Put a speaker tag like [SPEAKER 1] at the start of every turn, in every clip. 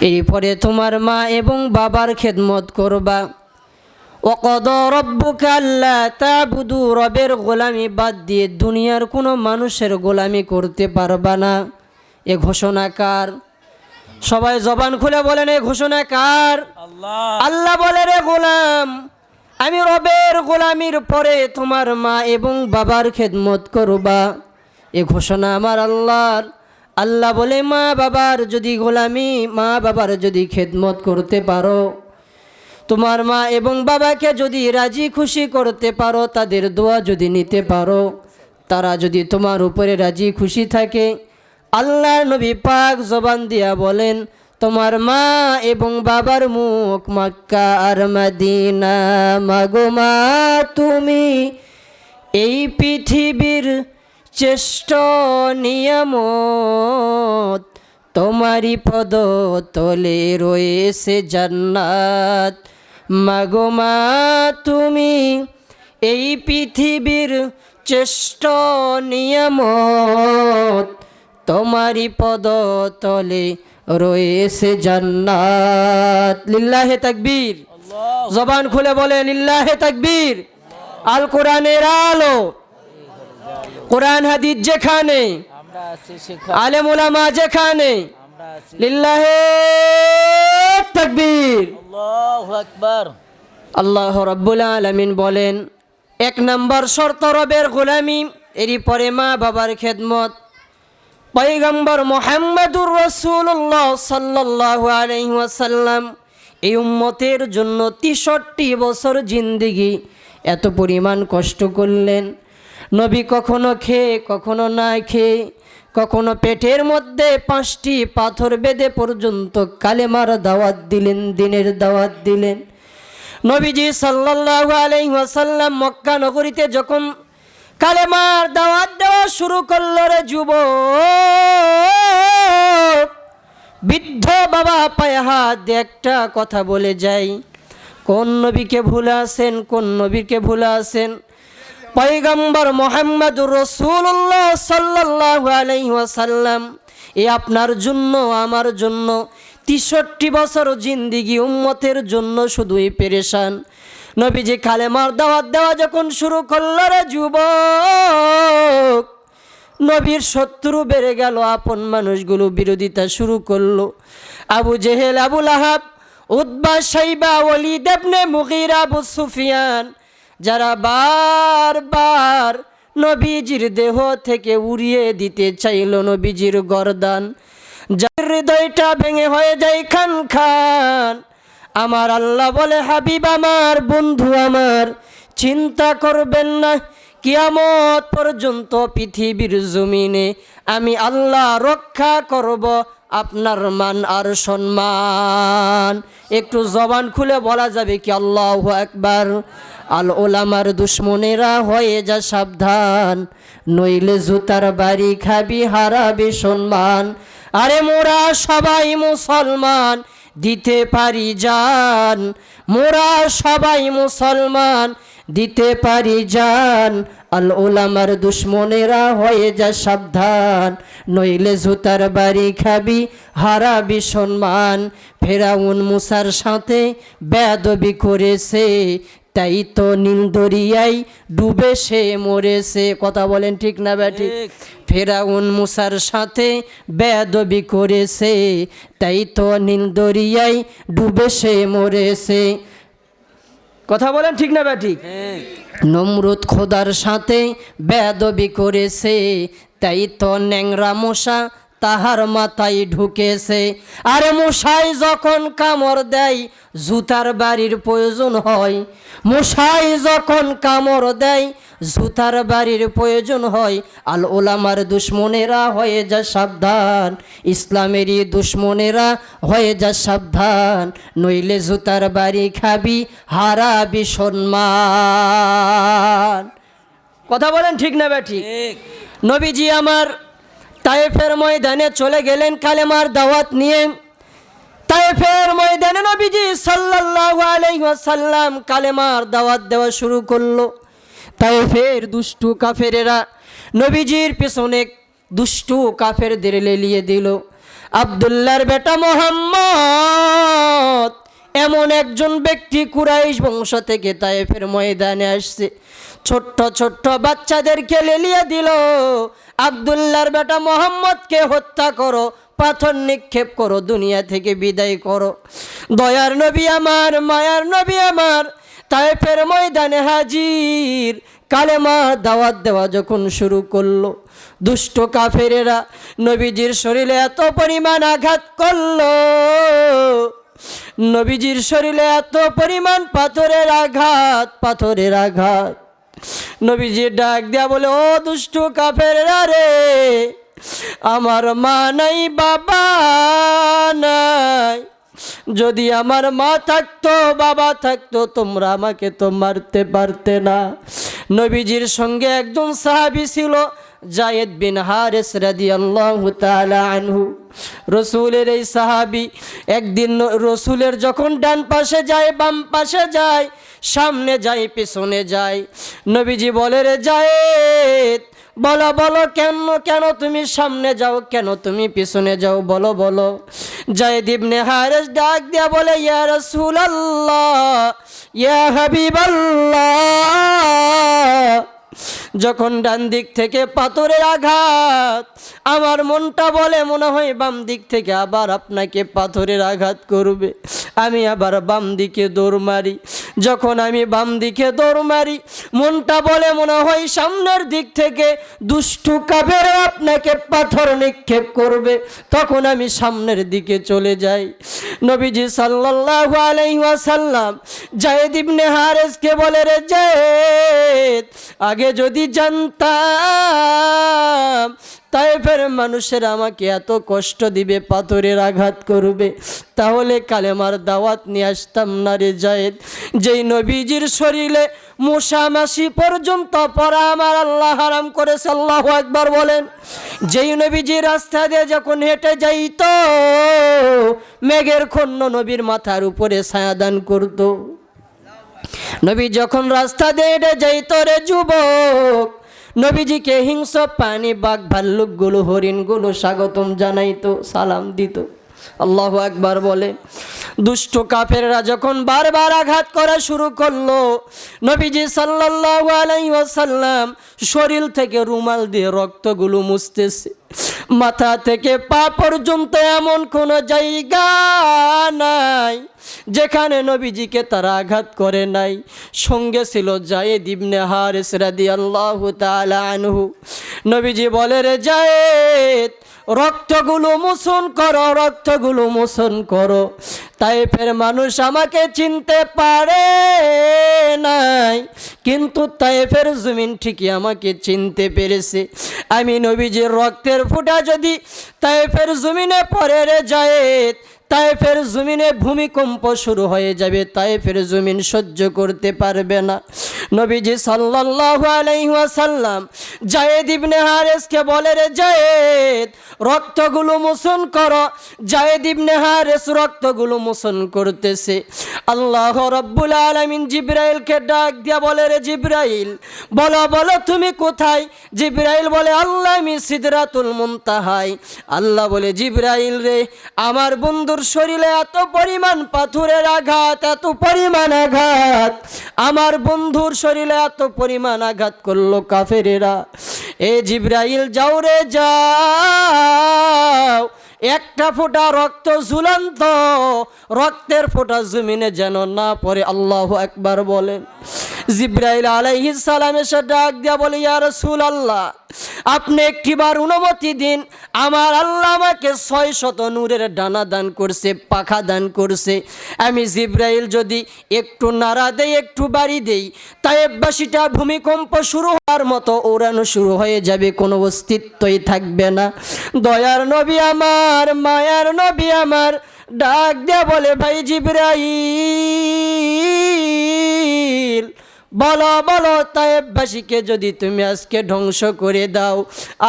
[SPEAKER 1] এরপরে তোমার মা এবং বাবার খেদমত করবা। ওকদ রব্বুকে আল্লাহ তাবুদু রবের গোলামি বাদ দিয়ে দুনিয়ার কোনো মানুষের গোলামি করতে পারবা না। এ ঘোষণা কার? সবাই জবান খুলে বলেন এ ঘোষণা কার?
[SPEAKER 2] আল্লাহ।
[SPEAKER 1] আল্লাহ বলে রে গোলাম আমি রবের গোলামির পরে তোমার মা এবং বাবার খেদমত করবা। এ ঘোষণা আমার আল্লাহর। আল্লাহ বলে, মা বাবার যদি গোলামি, মা বাবার যদি খেদমত করতে পারো, তোমার মা এবং বাবাকে যদি রাজি খুশি করতে পারো, তাদের দোয়া যদি নিতে পারো, তারা যদি তোমার উপরে রাজি খুশি থাকে। আল্লাহ নবী পাক জবান দিয়া বলেন, তোমার মা এবং বাবার মুখ মক্কা আর মাদিনা, মাগো মা, তুমি এই পৃথিবীর চেষ্ট নিয়ামত তোমারই পদ তলে রয়েছে জান্নাত। মাগো মা তুমি এই পৃথিবীর চেষ্ট নিয়ামত তোমারই পদ তলে রয়েছে জান্নাত। লিল্লাহে তাকবীর। জবান খুলে বলে লিল্লাহে তাকবীর। আল কোরআনের আলো। কোরআন হাদিস যেখানে আলেম ওলামা যেখানে লিল্লাহে তাকবীর।
[SPEAKER 2] আল্লাহু আকবার।
[SPEAKER 1] আল্লাহ রব্বুল আলমিন বলেন এক নম্বর শর্ত রবের গোলামি এরই পরে মা বাবার খেদমত। পৈগম্বর মোহাম্মদুর রসুল্লাহ সাল্লাহ আলহিহাসাল্লাম এই উম্মতের জন্য তেষট্টি বছর জিন্দিগি এত পরিমাণ কষ্ট করলেন। নবী কখনো খেয়ে, কখনো না খেয়ে, কখনো পেটের মধ্যে পাঁচটি পাথর বেঁধে পর্যন্ত কালেমার দাওয়াত দিলেন, দিনের দাওয়াত দিলেন। নবীজি সাল্লাল্লাহু আলাইহি ওয়াসাল্লাম মক্কা নগরীতে যখন কালেমার দাওয়াত দেওয়া শুরু করল রে যুব বৃদ্ধ বাবা পায়ে হাত একটা কথা বলে যাই। কোন নবীকে ভুলে আসেন, কোন নবীকে ভুলে আসেন? পয়গম্বর মোহাম্মদুর রসুল্লাহ সাল্লাল্লাহু আলাইহি ওয়াসাল্লাম, এ আপনার জন্য, আমার জন্য, তিষট্টি বছর জিন্দিগি উম্মতের জন্য শুধুই পেরেশান। নবীজি কালেমার দাওয়াত দেওয়া যখন শুরু করল রে যুবক, নবীর শত্রু বেড়ে গেল, আপন মানুষগুলো বিরোধিতা শুরু করল। আবু জেহেল আবুল আহাব উদ্বা সাইবা ওলি দেবনে মুগির, আবু সুফিয়ান যারা বারবার নবীজির দেহ থেকে উড়িয়ে দিতে চাইল নবীজির গরদান, যার হৃদয়টা ভেঙে হয়ে যায় খান খান। আমার আল্লাহ বলে, হাবিব আমার, বন্ধু আমার, চিন্তা করবেন না, কিয়ামত পর্যন্ত পৃথিবীর জমিনে আমি আল্লাহ রক্ষা করব, আপনার মান আর সম্মান। একটু জবান খুলে বলা যাবে কি আল্লাহ একবার আল ওলামার দুশ্মনেরা হয়ে যা সাবধান, নইলে জুতার বাড়ি খাবি হারাবে সম্মান। আরে মোরা সবাই মুসলমান, দিতে পারি যান মোরা সবাই মুসলমান, দিতে পারি যান আল ওলামার দুশ্মনেরা হয়ে যা সাবধান, নইলে জুতার বাড়ি খাবি হারাবি সম্মান। ফেরাউন মুসার সাথে বেদবি করেছে তাই তো নীল দরিয়ায় ডুবে সে মরেছে। কথা বলেন ঠিক না ব্যাটি। ফেরাউন মুসার সাথে বেদবি করেছে। তাই তো নীল দরিয়ায় ডুবে সে মরেছে। কথা বলেন ঠিক না ব্যাটি? নমরুদ খোদার সাথে বেদবি করেছে। তাই তো ন্যাংরা মশা তাহার মাথায় ঢুকেছে। আর মশাই যখন কামড় দেয় জুতার বাড়ির প্রয়োজন হয়। মশাই যখন কামড় দেয় জুতার বাড়ির প্রয়োজন হয়। আল ওলামার দুশ্মনেরা হয়ে যা সাবধান। ইসলামেরই দুশ্মনেরা হয়ে যা সাবধান। নইলে জুতার বাড়ি খাবি হারাবি সম্মান। কথা বলেন ঠিক না ব্যাঠি
[SPEAKER 2] ঠিক।
[SPEAKER 1] নবীজি আমার তায়েফের ময়দানে চলে গেলেন কালেমার দাওয়াত নিয়ে। তায়েফের ময়দানে নবীজি সাল্লাল্লাহু আলাইহি ওয়াসাল্লাম কালেমার দাওয়াত দেওয়া শুরু করল। তায়েফের দুষ্টু কাফেরেরা নবীজির পেছনে দুষ্টু কাফেরদের লেলিয়ে দিল। আব্দুল্লাহর বেটা মোহাম্মদ এমন একজন ব্যক্তি কুরাইশ বংশ থেকে তায়েফের ময়দানে আসছে। ছোট্ট ছোট্ট বাচ্চাদেরকে লেলিয়ে দিল। আবদুল্লার বেটা মোহাম্মদকে হত্যা করো, পাথর নিক্ষেপ করো, দুনিয়া থেকে বিদায় করো। দয়ার নবী আমার, মায়ার নবী আমার, তায়েফের ময়দানে হাজির। কালেমা দাওয়াত দেওয়া যখন শুরু করল, দুষ্ট কাফেরেরা নবীজির শরীরে এত পরিমাণ আঘাত করল। নবীজির শরীরে এত পরিমাণ পাথরের আঘাত পাথরের আঘাত। নবীজি ডাক দেয়া বলে, ও দুষ্ট কাফেরেরা রে, আমার মা নাই, বাবা নাই। যদি আমার মা থাকতো, বাবা থাকতো, তোমরা আমাকে তো মারতে পারতে না। নবীজির সঙ্গে একজন সাহাবি ছিল, জায়েদ বিন হারেস রাদিয়াল্লাহু তাআলা আনহু। রসুলের এই সাহাবি একদিন রসুলের যখন ডান পাশে যায়, বাম পাশে যায়, সামনে যায়, পেছনে যায়, নবীজি বলে, রে যায় বলো বলো, কেন কেন তুমি সামনে যাও, কেন তুমি পিছনে যাও, বলো বলো? জয় দিবনে হারেস ডাক দিয়া বলে, ইয়া রসুল আল্লাহ ইয়া হাবিব যখন ডান দিক থেকে পাথরের আঘাত, আমার মনটা বলে মনে হয় বাম দিক থেকে আবার আপনাকে পাথরের আঘাত করবে। আমি আবার বাম দিকে দৌড় মারি। যখন আমি বাম দিকে দৌড় মারি, মনটা বলে মনে হয় সামনের দিক থেকে দুষ্টু কাবের আপনাকে পাথর নিক্ষেপ করবে। তখন আমি সামনের দিকে চলে যাই। নবীজি সাল্লাল্লাহু আলাইহি ওয়াসাল্লাম জায়েদ ইবনে হারেসকে বলে, রে জায়েদ, আগে যদি জানতাম তাইফের মানুষের আমাকে এত কষ্ট দিবে, পাথরের আঘাত করবে। তাহলে কালেমার দাওয়াত নিয়ে আসতাম না রে জায়েদ। যেই নবীজির শরীরে মশামাসি পর্যন্ত পড়া আমার আল্লাহ হারাম করেছে, আল্লাহ একবার বলেন। যেই নবীজি রাস্তা দিয়ে যখন হেঁটে যাইত, মেঘের খন্ন নবীর মাথার উপরে ছায়াদান করতো। নবী যখন রাস্তা দিয়ে হেঁটে যাইত রে যুবক নবীজিকে হিংস পানি, বাঘ ভাল্লুকগুলো হরিণগুলো স্বাগতম জানাইতো, সালাম দিত। আল্লাহ একবার বলে, দুষ্ট কাফেররা যখন বারবার আঘাত করা শুরু করল, নবীজি সাল্লাহ আলাই ওয়াসাল্লাম শরীর থেকে রুমাল দিয়ে রক্তগুলো মুছতেছে। মাথা থেকে পা পর্যন্ত এমন কোনো জায়গা নাই যেখানে নবীজিকে তারা আঘাত করে নাই। সঙ্গে ছিল জায়েদ ইবনে হারিস রাদিয়াল্লাহু তাআলা আনহু। নবীজি বলে, রে জায়েদ, রক্তগুলো মোচন করো, রক্তগুলো মোচন করো। তাইফের মানুষ আমাকে চিনতে পারে নাই। কিন্তু তাই ফের জমিন ঠিকই আমাকে চিনতে পেরেছে। আমি নবীজির রক্তের ফুটা যদি তাই ফের জমিনে পরে যায় তাইফের জমিনে ভূমিকম্প শুরু হয়ে যাবে, তাইফের জমিন সহ্য করতে পারবে না। নবীজি সাল্লাল্লাহু আলাইহি ওয়াসাল্লাম জায়েদ ইবনে হারেসকে বলে, রে জায়েদ রক্তগুলো মোচন করো। জায়েদ ইবনে হারেস রক্তগুলো মোচন করতেছে। আল্লাহ রব্বুল আলামিন জিব্রাইলকে ডাক দিয়া বলে, রে জিব্রাইল, বলো বলো, তুমি কোথায়? জিব্রাইল বলে, আল্লাহ আমি সিদরাতুল মুনতাহাই। আল্লাহ বলে, জিব্রাইল রে, আমার বন্ধুর শরীরে এত পরিমাণ পাথরের আঘাত, এত পরিমাণ আঘাত। আমার বন্ধুর শরীরে এত পরিমাণ আঘাত করল কাফেরেরা। এ জিব্রাইল, যাও রে যাও। একটা ফোঁটা রক্ত ঝুলন্ত, রক্তের ফোঁটা জমিনে যেন না পড়ে, আল্লাহ একবার বলেন। জিব্রাইল আলাইহিস সালাম এসে ডাক দিয়া বলে, ইয়া রাসূল আল্লাহ আপনি একটিবার অনুমতি দিন। আমার আল্লাহ আমাকে ছয় শত নূরের ডানা দান করছে, পাখা দান করছে। আমি জিব্রাইল যদি একটু নাড়া দেই, একটু বাড়ি দেই তাইবাসীটা ভূমিকম্প শুরু হওয়ার মতো ওড়ানো শুরু হয়ে যাবে, কোনো অস্তিত্বই থাকবে না। দয়ার নবী আমার, মায়ার নবী আমার, ডাক দেয়া বলে, ভাই জিব্রাইল বলো বলো তাইবাসীকে যদি তুমি আজকে ধ্বংস করে দাও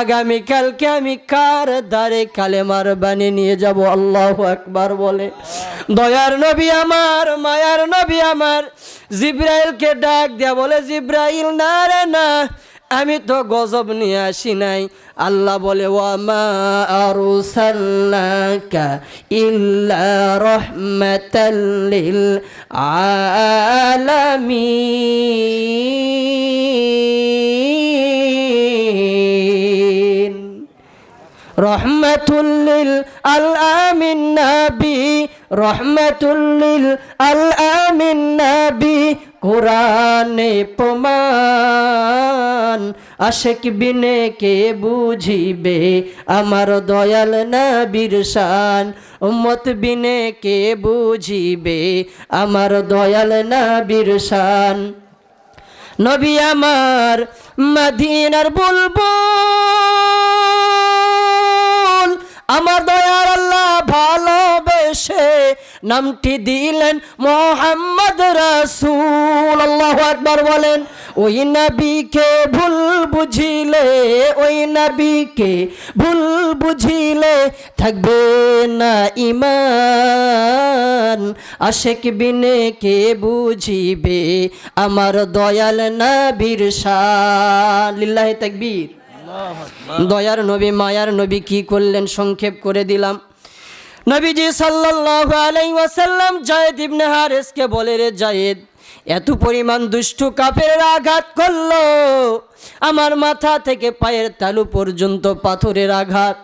[SPEAKER 1] আগামীকালকে আমি কার দ্বারে কালেমার বানিয়ে নিয়ে যাব? আল্লাহ একবার বলে। দয়ার নবী আমার, মায়ার নবী আমার, জিব্রাইলকে ডাক দেয়া বলে, জিব্রাইল না রে না আমি তো গজব নিয়ে আসি নাই। আল্লাহ বলে, ওয়ামা আরসালনাকা ইল্লা রাহমাতাল লিল আলামিন। রহমাতুল্লিল আল আমিন নবী রহমাতুল্লিল আল আমিন নবী কোরআনে প্রমাণ, আশেক বিনে কে বুঝিবে? আমার দয়াল নবীর শান, উম্মত বিনে কে বুঝিবে? আমার দয়াল নবীর শান। নবী আমার মদিনার বুলবুল, আমার দয়ার আল্লাহ ভালোবেসে নামটি দিলেন মোহাম্মদ রাসূল। আল্লাহ আকবার বলেন ওই নবীকে ভুল বুঝিলে ওই নবীকে ভুল বুঝিলে থাকবে না ইমান আশেক বিনে কে বুঝিবে আমার দয়াল নবীর লিল্লাহি তাকবীর। দয়ার নবী মায়ার নবী কি করলেন? সংক্ষেপ করে দিলাম। নবীজি সাল্লাল্লাহু আলাইহি ওয়াসাল্লাম জায়েদ ইবনে হারেসকে বলে, রে জায়েদ এত পরিমাণ দুষ্টু কাপের আঘাত করল। আমার মাথা থেকে পায়ের তালু পর্যন্ত পাথরের আঘাত।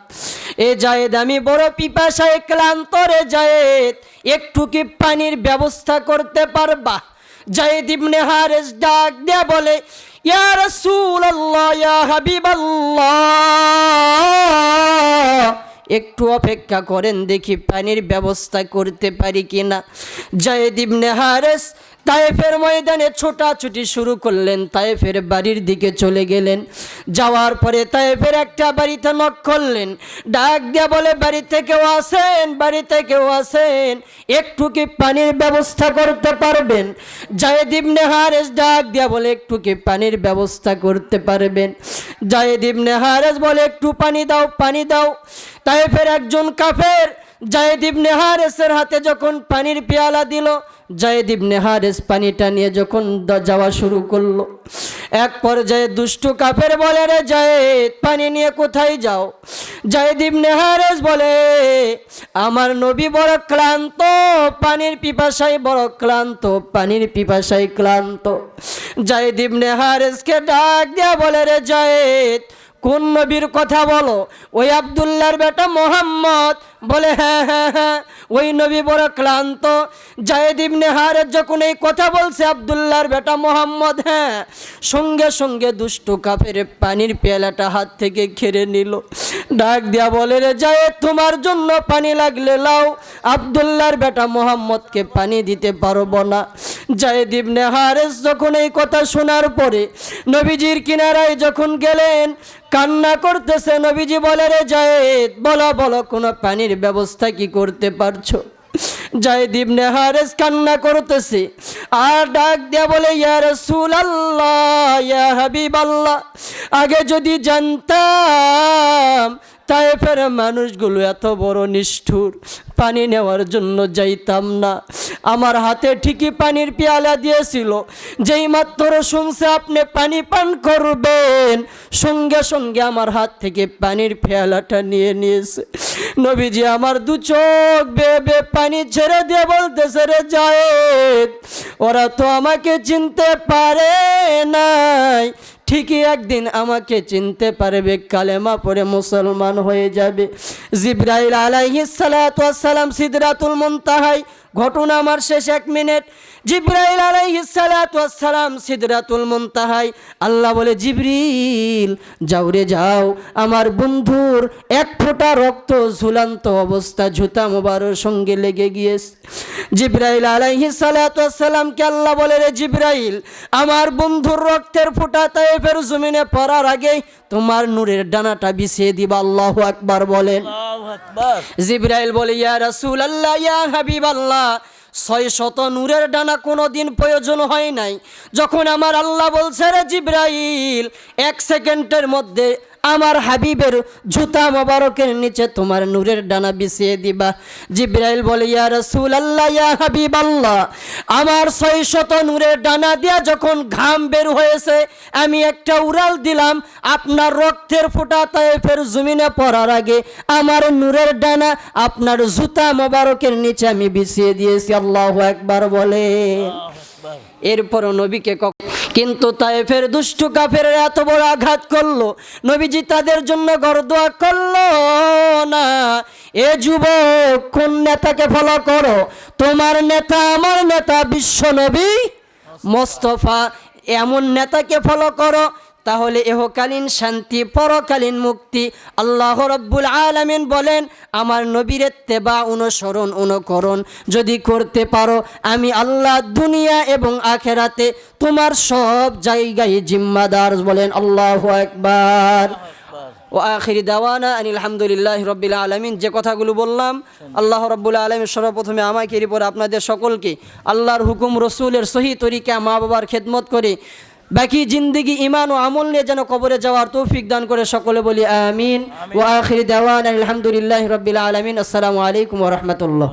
[SPEAKER 1] এ জায়েদ আমি বড় পিপাসায় ক্লান্ত, রে জায়েদ একটু কি পানির ব্যবস্থা করতে পারবা? জায়েদ ইবনে হারেস ডাক দেয়া বলে, ইয়া রাসূলুল্লাহ, ইয়া হাবিবাল্লাহ একটু অপেক্ষা করেন দেখি পানির ব্যবস্থা করতে পারি কিনা। জয়দীপ নেহারস হারেস তায়েফের ময়দানে ছোটাছুটি শুরু করলেন তায়েফের বাড়ির দিকে চলে গেলেন। যাওয়ার পরে তায়েফের একটা বাড়িতে নক করলেন। ডাক দিয়া বলে বাড়িতে কেউ আসেন বাড়িতে কেউ আসেন। একটু কি পানির ব্যবস্থা করতে পারবেন? জায়েদ ইবনে হারেস ডাক দিয়া বলে, একটু কি পানির ব্যবস্থা করতে পারবেন? জায়েদ ইবনে হারেস বলে, একটু পানি দাও পানি দাও। তায়েফের একজন কাফের জায়েদ ইবনে হারেসের হাতে যখন পানির পেয়ালা দিল জায়েদ ইবনে হারেস পানিটা নিয়ে যখন যাওয়া শুরু করল, এক পর্যায়ে দুষ্টু কাফের বলে, রে জায়েদ, পানি নিয়ে কোথায় যাও? জায়েদ ইবনে হারেস বলে, আমার নবী বড় ক্লান্ত, পানির পিপাসায় বড় ক্লান্ত, পানির পিপাসায় ক্লান্ত। জায়েদ ইবনে হারেসকে ডাক দেয়া বলে, রে জায়েদ কোন নবীর কথা বলো? ওই আবদুল্লাহর বেটা মোহাম্মদ। বলে হ্যাঁ হ্যাঁ হ্যাঁ ওই নবী বড় ক্লান্ত। জায়েদ ইবনে হারের যখন এই কথা বলছে, আবদুল্লাহর বেটা মোহাম্মদ হ্যাঁ সঙ্গে সঙ্গে দুষ্টু কাফের পানির পেয়ালাটা হাত থেকে খেড়ে নিল। ডাক দিয়া বলে, রে জায়েদ, তোমার জন্য পানি লাগলে লাও। আবদুল্লাহর বেটা মোহাম্মদকে পানি দিতে পারব না। জায়েদ ইবনে হারেস যখন এই কথা শোনার পরে নবীজির কিনারায় যখন গেলেন, কান্না করতেছে, নবীজি বলে, রে জায়েদ, বলো বলো, কোনো পানির ব্যবস্থা কি করতে পারছ? জায়েদ ইবনে হারেস কান্না করতেছে, আর ডাক দেয়া বলে, ইয়া রাসূলুল্লাহ, ইয়া হাবিবাল্লাহ, আগে যদি জানতাম তাইফের মানুষগুলো এত বড় নিষ্ঠুর। পানি নেওয়ার জন্য যাইতাম না। আমার হাতে ঠিকই পানির পেয়ালা দিয়েছিল। যেই মাত্র শুনছে আপনি পানি পান করবেন, সঙ্গে সঙ্গে আমার হাত থেকে পানির পেয়ালাটা নিয়ে নিয়েছে। নবীজি আমার দু চোখ বে বে পানি ছেড়ে দিয়ে বলতেছে, রে যায় ওরা তো আমাকে চিনতে পারে নাই। ঠিকই একদিন আমাকে চিনতে পারবে, কালেমা পরে মুসলমান হয়ে যাবে। জিব্রাইল আলাইহিস সালাম সিদরাতুল মুনতাহাই ঘটনা আমার শেষ এক মিনিট। জিব্রাইল আলাইহিস সালাম সিদরাতুল মুনতাহাই, আল্লাহ বলে, জিবরিল, যাও রে, যাও। আমার বন্ধুর এক ফোঁটা রক্ত ঝুলান্ত অবস্থা, জুতা মোবারর সঙ্গে লেগে গিয়েছে। জিব্রাইল আলাইহিস সালামকে আল্লাহ বলে, রে জিব্রাইল, আমার বন্ধুর রক্তের ফোঁটা তাইফের জমিনে পড়ার আগেই তোমার নূরের ডানাটা বিছিয়ে দিবা আল্লাহ আকবার বলেন জিব্রাইল বলে ইয়া রাসুল আল্লাহ ইয়া হাবিব আল্লাহ ছয় শত নূরের ডানা কোনো দিন প্রয়োজন হয় নাই। যখন আমার আল্লাহ বলছে রে জিব্রাইল এক সেকেন্ডের মধ্যে আমার হাবিবের জুতা মোবারকের নিচে তোমার নূরের ডানা বিছিয়ে দিবা। জিব্রাইল বলে ইয়া রাসূল আল্লাহ ইয়া হাবিব আল্লাহ আমার ছয় শত নূরের ডানা দিয়া যখন ঘাম বের হয়েছে আমি একটা উড়াল দিলাম আপনার রক্তের ফোঁটা তায়েফের জমিনে পড়ার আগে আমার নূরের ডানা আপনার জুতা মোবারকের নিচে আমি বিছিয়ে দিয়েছি। আল্লাহ একবার বলে।
[SPEAKER 2] আকবার।
[SPEAKER 1] এরপরও নবীকে কক- কিন্তু তাইফের দুষ্টু কাফের এত বড় আঘাত করল। নবীজি তাদের জন্য গরদোয়া করল না, এ যুবক, কোন নেতাকে ফলো করো? তোমার নেতা আমার নেতা, বিশ্ব নবী মোস্তফা, এমন নেতাকে ফলো করো তাহলে এহকালীন শান্তি, পরকালীন মুক্তি আল্লাহ রব্বুল আলামিন বলেন, আমার নবীর তেবা অনুসরণ, অনুকরণ যদি করতে পারো, আমি আল্লাহ দুনিয়া এবং আখেরাতে তোমার সব জায়গায় জিম্মাদার বলেন আল্লাহ একবার ও আখিরি দাওয়ানা আনিল আলহামদুলিল্লাহ রব্বিল আলমিন। যে কথাগুলো বললাম, আল্লাহ রব্বুল আলমিন সর্বপ্রথমে আমাকে এরপর আপনাদের সকলকে আল্লাহর হুকুম, রসুলের সহি তরিকা মা বাবার খেদমত করে বাকি জিন্দগি ইমান ও আমল নিয়ে যেন কবরে যাওয়ার তৌফিক দান করে সকলে বলি আমিন। ও আখির দেওয়ান আলহামদুলিল্লাহ রবিল আলমিন। আসসালামু আলাইকুম রহমতুল্লাহ।